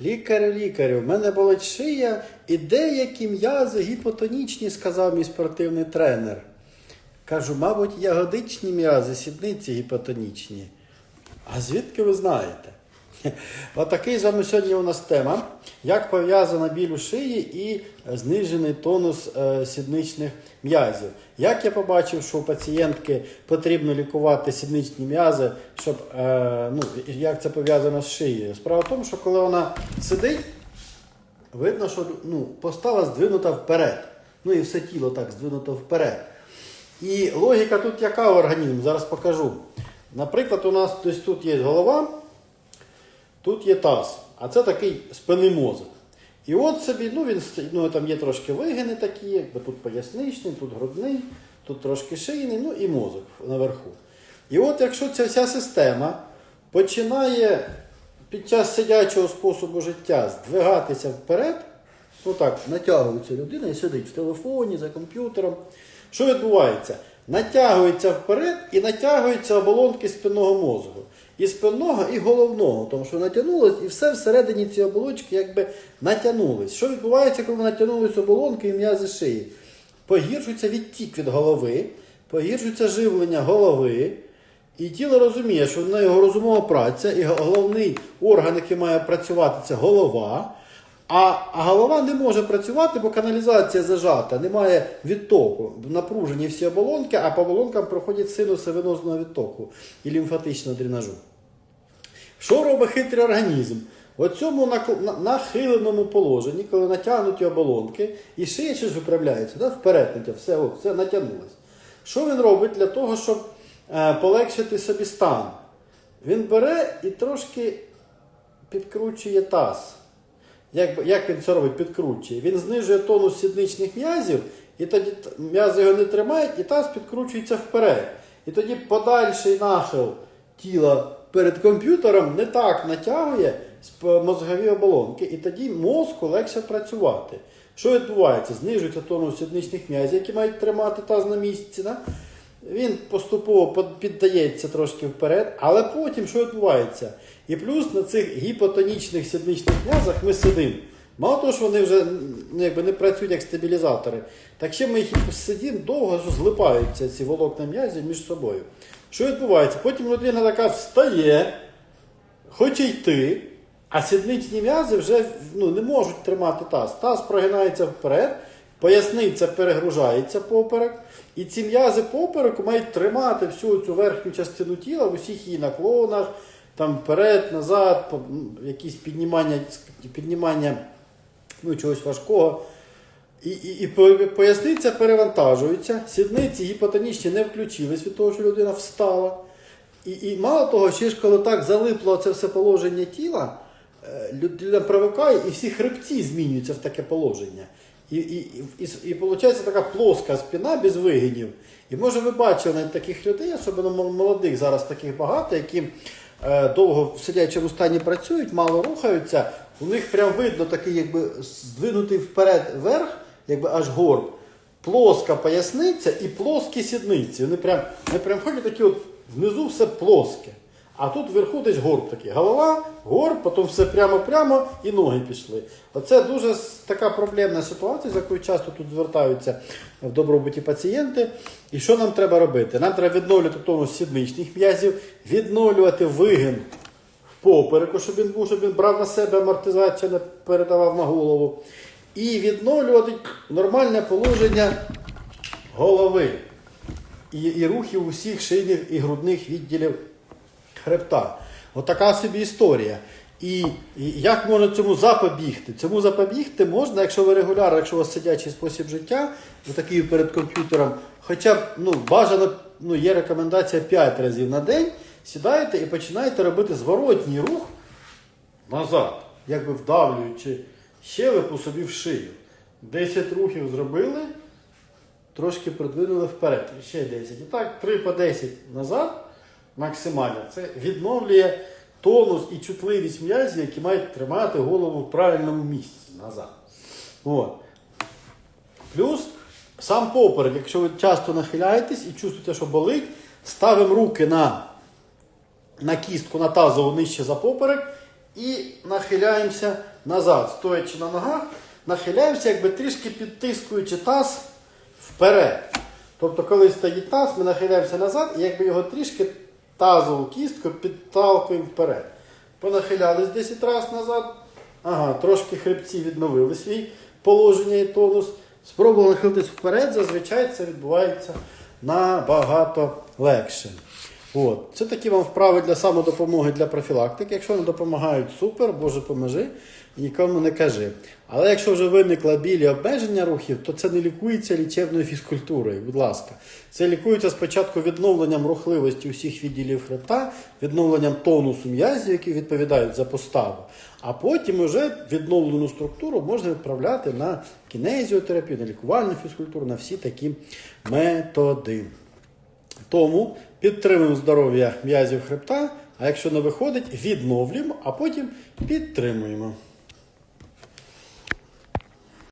Лікарю, лікарю, в мене болить шия і деякі м'язи гіпотонічні, сказав мій спортивний тренер. Кажу, мабуть, ягодичні м'язи, сідниці гіпотонічні. А звідки ви знаєте? Отакий з вами сьогодні у нас тема. Як пов'язана біль у шиї і знижений тонус е, сідничних м'язів. Як я побачив, що у пацієнтки потрібно лікувати сідничні м'язи, щоб е, ну, як це пов'язано з шиєю? Справа в тому, що коли вона сидить, видно, що ну, постава здвинута вперед. Ну і все тіло так здвинуто вперед. І логіка тут яка у організму? Зараз покажу. Наприклад, у нас десь тут є голова, тут є таз, а це такий спинний мозок. І от собі, ну він ну, там є трошки вигини такі, якби тут поясничний, тут грудний, тут трошки шийний, ну і мозок наверху. І от якщо ця вся система починає під час сидячого способу життя здвигатися вперед, ну так, натягується людина і сидить в телефоні, за комп'ютером. Що відбувається? Натягується вперед і натягуються оболонки спинного мозку. І спинного, і головного, тому що натягнулось, і все всередині ці оболочки якби натягнулось. Що відбувається, коли натягнулись оболонки і м'язи шиї? Погіршується відтік від голови, погіршується живлення голови, і тіло розуміє, що неї його розумова праця, і головний орган, який має працювати, це голова. А, а голова не може працювати, бо каналізація зажата, немає відтоку. Напружені всі оболонки, а по оболонкам проходять синуси венозного відтоку і лімфатичного дренажу. Що робить хитрий організм? В цьому нахиленому положенні, коли натягнуті оболонки, і шия ще виправляється, да? вперед натяг, все, о, все натягнулось. Що він робить для того, щоб е, полегшити собі стан? Він бере і трошки підкручує таз. Як, як він це робить? Підкручує. Він знижує тонус сідничних м'язів, і тоді м'язи його не тримають, і таз підкручується вперед. І тоді подальший нахил тіла перед комп'ютером не так натягує мозгові оболонки, і тоді мозку легше працювати. Що відбувається? Знижується тонус сідничних м'язів, які мають тримати таз на місці. Да? Він поступово піддається трошки вперед, але потім що відбувається? І плюс на цих гіпотонічних сідничних м'язах ми сидимо. Мало того, що вони вже ну, якби не працюють як стабілізатори, так ще ми їх сидимо довго, злипаються ці волокна м'язів між собою. Що відбувається? Потім людина така встає, хоче йти, а сідничні м'язи вже ну, не можуть тримати таз. Таз прогинається вперед, поясниця перегружається поперек, і ці м'язи попереку мають тримати всю цю верхню частину тіла в усіх її наклонах, там вперед, назад, по- якісь піднімання, піднімання ну, чогось важкого. І, і, і поясниця перевантажується, сідниці гіпотонічні не включились від того, що людина встала. І, і мало того, ще ж коли так залипло це все положення тіла, е, людина привикає і всі хребці змінюються в таке положення. І, і, і, і, і виходить така плоска спина без вигинів. І може ви бачили таких людей, особливо молодих зараз таких багато, які е, довго в сидячому стані працюють, мало рухаються. У них прям видно такий, якби здвинутий вперед вверх, якби аж горб плоска поясниця і плоскі сідниці. Вони прям, вони прям ходять такі от внизу все плоске. А тут вверху десь горб такий. Голова, горб, потім все прямо-прямо і ноги пішли. Оце дуже така проблемна ситуація, з якою часто тут звертаються в добробуті пацієнти. І що нам треба робити? Нам треба відновлювати тонус сідничних м'язів, відновлювати вигин в попереку, щоб він був, щоб він брав на себе амортизацію, не передавав на голову. І відновлювати нормальне положення голови і, і рухів усіх шийних і грудних відділів хребта. Отака собі історія. І, як можна цьому запобігти? Цьому запобігти можна, якщо ви регулярно, якщо у вас сидячий спосіб життя, такий перед комп'ютером, хоча б ну, бажано, ну, є рекомендація 5 разів на день, сідаєте і починаєте робити зворотній рух назад, якби вдавлюючи щелепу собі в шию. 10 рухів зробили, трошки придвинули вперед. Ще 10. І так, 3 по 10 назад максимально. Це відновлює тонус і чутливість м'язів, які мають тримати голову в правильному місці назад. От. Плюс сам поперек, якщо ви часто нахиляєтесь і чувствуєте, що болить, ставимо руки на, на кістку, на тазову нижче за поперек і нахиляємося назад, стоячи на ногах, нахиляємося, якби трішки підтискуючи таз вперед. Тобто, коли стоїть таз, ми нахиляємося назад і якби його трішки тазову кістку підталкуємо вперед. Понахилялись 10 разів назад. Ага, трошки хребці відновили свій положення і тонус. Спробували нахилитись вперед, зазвичай це відбувається набагато легше. От. Це такі вам вправи для самодопомоги для профілактики. Якщо вони допомагають, супер, Боже поможи, нікому не кажи. Але якщо вже виникла біль і обмеження рухів, то це не лікується лічебною фізкультурою, будь ласка. Це лікується спочатку відновленням рухливості усіх відділів хребта, відновленням тонусу м'язів, які відповідають за поставу. А потім вже відновлену структуру можна відправляти на кінезіотерапію, на лікувальну фізкультуру, на всі такі методи. Тому підтримуємо здоров'я м'язів хребта, а якщо не виходить, відновлюємо, а потім підтримуємо.